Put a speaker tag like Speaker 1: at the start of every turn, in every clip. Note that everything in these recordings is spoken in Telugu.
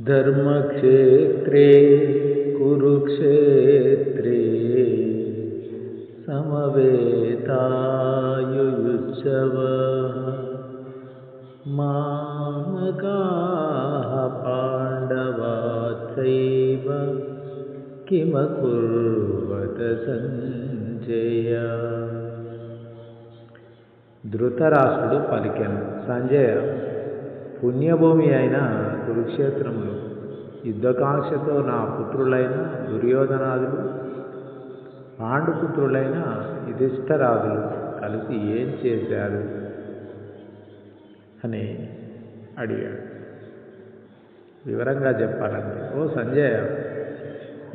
Speaker 1: धर्मक्षेत्रे कुरुक्षेत्रे समवेतायुयुत्सवः मामकाः पाण्डवाश्चैव किमकुर्वत సంజయ ధృతరాష్ట్రుడు పలికెను సంజయ పుణ్యభూమి అయిన కురుక్షేత్రములు. యుద్ధకాంక్షతో నా పుత్రులైన దుర్యోధనాదులు పాండుపుత్రులైన యుధిష్ఠరాజులు కలిసి ఏం చేశారు? అని అడిగాడు. వివరంగా చెప్పాలంటే ఓ సంజయ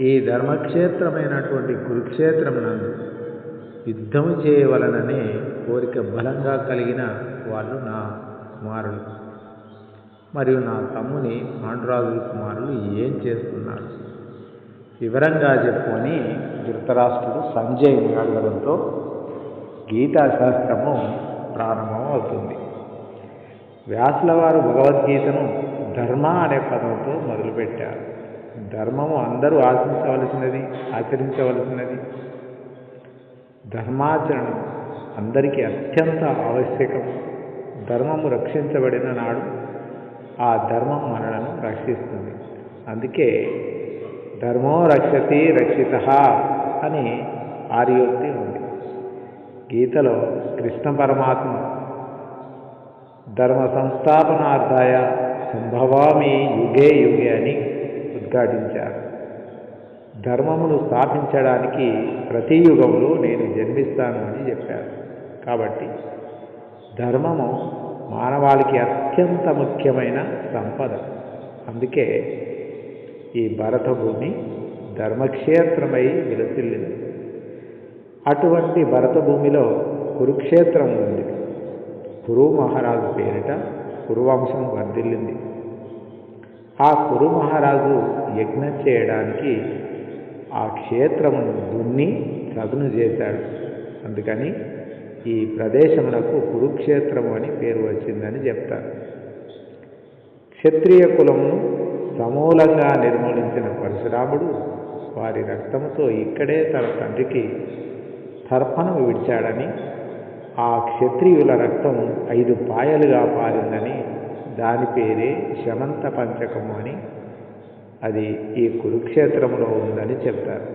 Speaker 1: ఈ ధర్మక్షేత్రమైనటువంటి కురుక్షేత్రమునందు యుద్ధము చేయవలననే కోరిక బలంగా కలిగిన వాళ్ళు నా కుమారులు. మరియు నా తమ్ముని పాండురాజుల కుమారులు ఏం చేస్తున్నారు? వివరంగా చెప్పుకొని ధృతరాష్ట్రుడు సంజయుని అడగడంతో గీతాశాస్త్రము ప్రారంభం అవుతుంది వ్యాసులవారు భగవద్గీతను ధర్మ అనే పదంతో మొదలుపెట్టారు. ధర్మము అందరూ ఆశించవలసినది ఆచరించవలసినది. ధర్మాచరణం అందరికీ అత్యంత ఆవశ్యకం. ధర్మము రక్షించబడిన నాడు ఆ ధర్మం మనలను రక్షిస్తుంది. అందుకే ధర్మో రక్షతి రక్షిత అని ఆర్యోక్తి ఉంది. గీతలో కృష్ణ పరమాత్మ ధర్మ సంస్థాపనార్థాయ సంభవామి యుగే యుగే అని ఉద్ఘాటించారు. ధర్మమును స్థాపించడానికి ప్రతి యుగంలో నేను జన్మిస్తాను అని చెప్పారు. కాబట్టి ధర్మము మానవాళికి అత్యంత ముఖ్యమైన సంపద. అందుకే ఈ భరత భూమి ధర్మక్షేత్రమై విలసిల్లింది. అటువంటి భరత భూమిలో కురుక్షేత్రం ఉంది. కురు మహారాజు పేరిట కురువంశం వర్ధిల్లింది. ఆ కురు మహారాజు యజ్ఞం చేయడానికి ఆ క్షేత్రమును దున్ని చదును చేశాడు. అందుకని ఈ ప్రదేశమునకు కురుక్షేత్రము అని పేరు వచ్చిందని చెప్తారు. క్షత్రియ కులమును సమూలంగా నిర్మూలించిన పరశురాముడు వారి రక్తముతో ఇక్కడే తన తండ్రికి తర్పణం విడిచాడని ఆ క్షత్రియుల రక్తం ఐదు పాయలుగా పారిందని దాని పేరే శమంత పంచకము అని అది ఈ కురుక్షేత్రములో ఉందని చెప్తారు.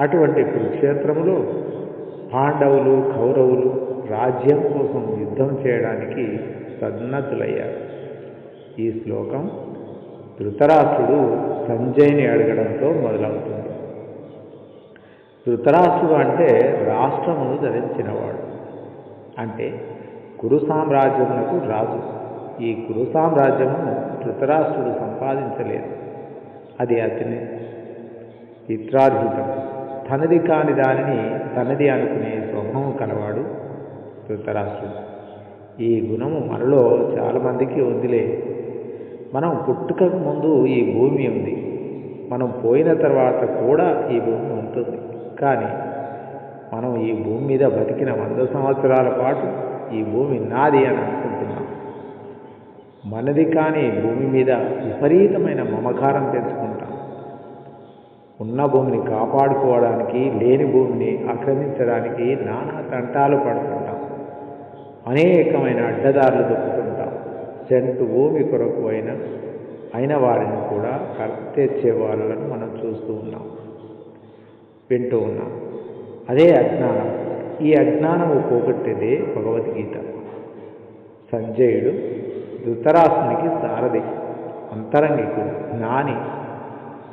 Speaker 1: అటువంటి కురుక్షేత్రములో పాండవులు కౌరవులు రాజ్యం కోసం యుద్ధం చేయడానికి సన్నద్ధులయ్యారు. ఈ శ్లోకం ధృతరాష్ట్రుడు సంజయ్ని అడగడంతో మొదలవుతుంది. ధృతరాష్ట్రుడు అంటే రాష్ట్రమును ధరించినవాడు. అంటే కురు సామ్రాజ్యమునకు రాజు. ఈ కురు సామ్రాజ్యమును ధృతరాష్ట్రుడు సంపాదించలేదు. అది అతని పిత్రార్జితం తనది కాని దానిని తనది అనుకునే స్వభావం కలవాడు ధృతరాష్ట్రుడు. ఈ గుణము మనలో చాలామందికి ఉందిలే. మనం పుట్టుకకు ముందు ఈ భూమి ఉంది. మనం పోయిన తర్వాత కూడా ఈ భూమి ఉంటుంది. కానీ మనం ఈ భూమి మీద బతికిన వంద సంవత్సరాల పాటు ఈ భూమి నాది అని అనుకుంటున్నాం. మనది కానీ భూమి మీద విపరీతమైన మమకారం పెంచుకుంటాం ఉన్న భూమిని కాపాడుకోవడానికి లేని భూమిని ఆక్రమించడానికి నానా తంటాలు పడుతుంటాం. అనేకమైన అడ్డదారులు దొక్కుతుంటాం. సెంటు భూమి కొరకు అయిన అయిన వారిని కూడా తెచ్చే వాళ్ళను మనం చూస్తూ ఉన్నాం వింటూ ఉన్నాం. అదే అజ్ఞానం. ఈ అజ్ఞానము పోగొట్టేదే భగవద్గీత. సంజయుడు ధృతరాసునికి సారథి అంతరంగికుడు జ్ఞాని.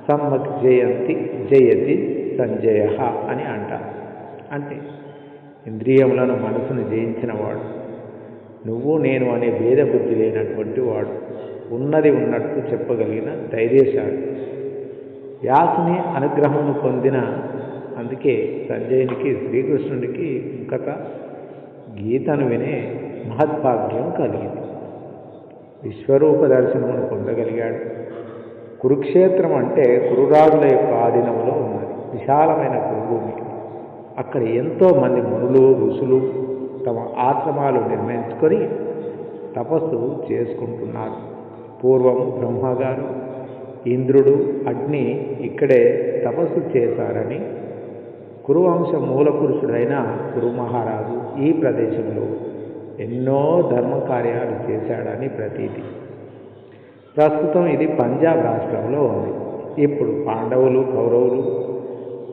Speaker 1: సమ్మక్ జయంతి జయతి సంజయ అని అంటారు అంటే ఇంద్రియములను మనసును జయించినవాడు నువ్వు నేను అనే భేద బుద్ధి లేనటువంటి వాడు. ఉన్నది ఉన్నట్టు చెప్పగలిగిన ధైర్యశాడు వ్యాసుని అనుగ్రహమును పొందిన అందుకే సంజయునికి శ్రీకృష్ణుడికి ఇంకత గీతను వినే మహద్భాగ్యం కలిగింది. విశ్వరూప దర్శనమును పొందగలిగాడు. కురుక్షేత్రం అంటే కురురాజుల యొక్క ఆధీనంలో ఉన్నది. విశాలమైన కురుభూమి. అక్కడ ఎంతో మంది మునులు ఋషులు తమ ఆశ్రమాలు నిర్మించుకొని తపస్సు చేసుకుంటున్నారు. పూర్వం బ్రహ్మగారు ఇంద్రుడు అగ్ని ఇక్కడే తపస్సు చేశారని కురువంశ మూల పురుషుడైన కురు మహారాజు ఈ ప్రదేశంలో ఎన్నో ధర్మ కార్యాలు చేశాడని ప్రతీతి. ప్రస్తుతం ఇది పంజాబ్ రాష్ట్రంలో ఉంది. ఇప్పుడు పాండవులు కౌరవులు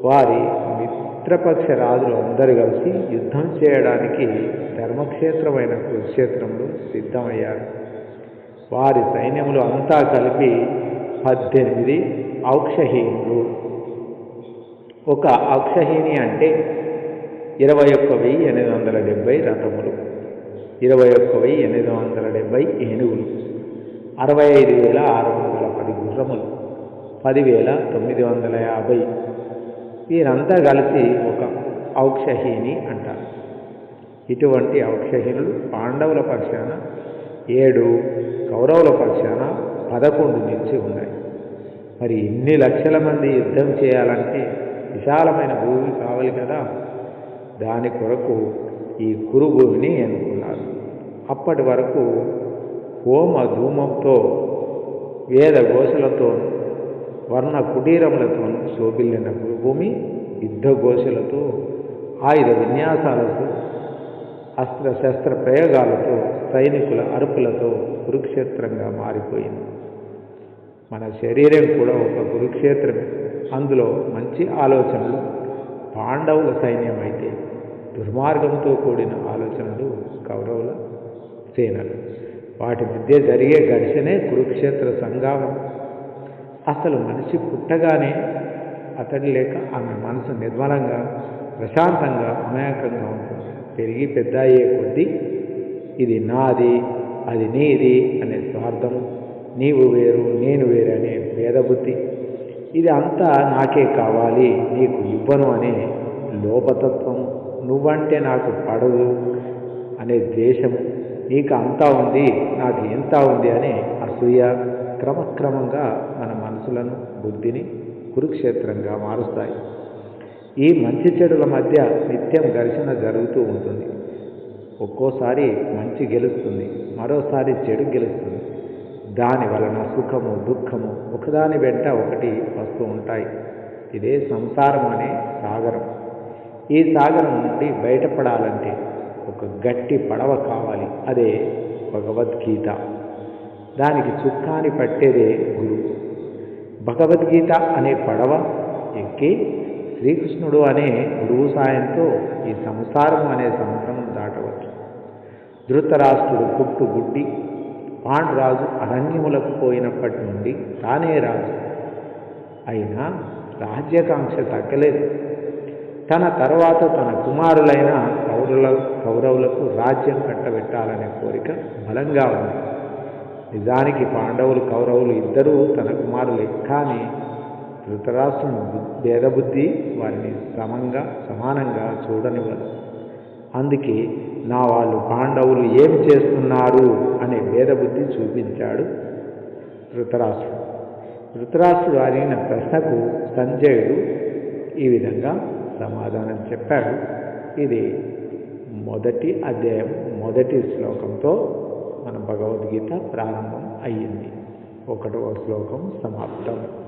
Speaker 1: వారి మిత్రపక్ష రాజులు అందరూ కలిసి యుద్ధం చేయడానికి ధర్మక్షేత్రమైన కురుక్షేత్రంలో సిద్ధమయ్యారు. వారి సైన్యములు అంతా కలిపి పద్దెనిమిది ఔక్షహీనులు. ఒక ఔక్షహీని అంటే ఇరవై ఒక్క వెయ్యి ఎనిమిది వందల డెబ్బై రథములు ఇరవై ఒక్క వెయ్యి ఎనిమిది వందల డెబ్బై ఏనుగులు. అరవై ఐదు వేల ఆరు వందల పది గుర్రములు పదివేల తొమ్మిది వందల యాభై. వీరంతా కలిసి ఒక ఔక్షహీని అంటారు. ఇటువంటి ఔక్షహీనులు పాండవుల పక్షాన ఏడు కౌరవుల పక్షాన పదకొండు నిలిచి ఉన్నాయి. మరి ఇన్ని లక్షల మంది యుద్ధం చేయాలంటే విశాలమైన భూమి కావాలి కదా. దాని కొరకు ఈ కురుభూమిని ఎన్నుకున్నారు. అప్పటి వరకు హోమ ధూమంతో వేద ఘోషలతో వర్ణ కుటీరములతో శోభిల్లిన కురుభూమి యుద్ధ గోసలతో ఆయుధ విన్యాసాలతో అస్త్ర శస్త్ర ప్రయోగాలతో సైనికుల అరుపులతో కురుక్షేత్రంగా మారిపోయింది. మన శరీరం కూడా ఒక కురుక్షేత్రమే. అందులో మంచి ఆలోచనలు పాండవుల సైన్యం అయితే దుర్మార్గంతో కూడిన ఆలోచనలు కౌరవుల సేనలు. వాటి మధ్య జరిగే ఘర్షణే కురుక్షేత్ర సంగ్రామం అసలు మనిషి పుట్టగానే అతడి లేక ఆమె మనసు నిర్మలంగా ప్రశాంతంగా అమాయకంగా ఉంటుంది. పెరిగి పెద్ద అయ్యే కొద్దీ ఇది నాది అది నీది అనే స్వార్థం నీవు వేరు నేను వేరు అనే భేదబుద్ధి. ఇది అంతా నాకే కావాలి నీకు ఇవ్వను అనే లోపతత్వం. నువ్వంటే నాకు పడదు అనే ద్వేషము. నీకు అంతా ఉంది నాకు ఎంత ఉంది అని అసూయ క్రమక్రమంగా మన మనసులను బుద్ధిని కురుక్షేత్రంగా మారుస్తాయి. ఈ మంచి చెడుల మధ్య నిత్యం ఘర్షణ జరుగుతూ ఉంటుంది. ఒక్కోసారి మంచి గెలుస్తుంది మరోసారి చెడు గెలుస్తుంది. దాని వలన సుఖము దుఃఖము ఒకదాని వెంట ఒకటి వస్తూ ఉంటాయి. ఇదే సంసారం అనే సాగరం. ఈ సాగరం నుండి బయటపడాలంటే ఒక గట్టి పడవ కావాలి. అదే భగవద్గీత. దానికి చుక్కాని పట్టేదే గురు. భగవద్గీత అనే పడవ ఎక్కి శ్రీకృష్ణుడు అనే గురువు సాయంతో ఈ సంసారం అనే సముద్రం దాటవచ్చు. ధృతరాష్ట్రుడు పుట్టు గుడ్డి పాండురాజు అరణ్యములకు పోయినప్పటి నుండి తానే రాజు. అయినా రాజ్యాకాంక్ష తగ్గలేదు. తన తర్వాత తన కుమారులైన పౌరుల కౌరవులకు రాజ్యం కట్టబెట్టాలనే కోరిక బలంగా ఉంది. నిజానికి పాండవులు కౌరవులు ఇద్దరూ తన కుమారులే. కానీ ధృతరాష్ట్రుని భేదబుద్ధి వారిని సమంగా సమానంగా చూడనివ్వదు. అందుకే నా వాళ్ళు పాండవులు ఏమి చేస్తున్నారు అనే భేదబుద్ధి చూపించాడు ధృతరాష్ట్రుడు. ధృతరాష్ట్రుడు అడిగిన ప్రశ్నకు సంజయుడు ఈ విధంగా సమాధానం చెప్పాడు. ఇది మొదటి అధ్యాయం మొదటి శ్లోకంతో మన భగవద్గీత ప్రారంభం అయ్యింది. ఒకటవ శ్లోకం సమాప్తం.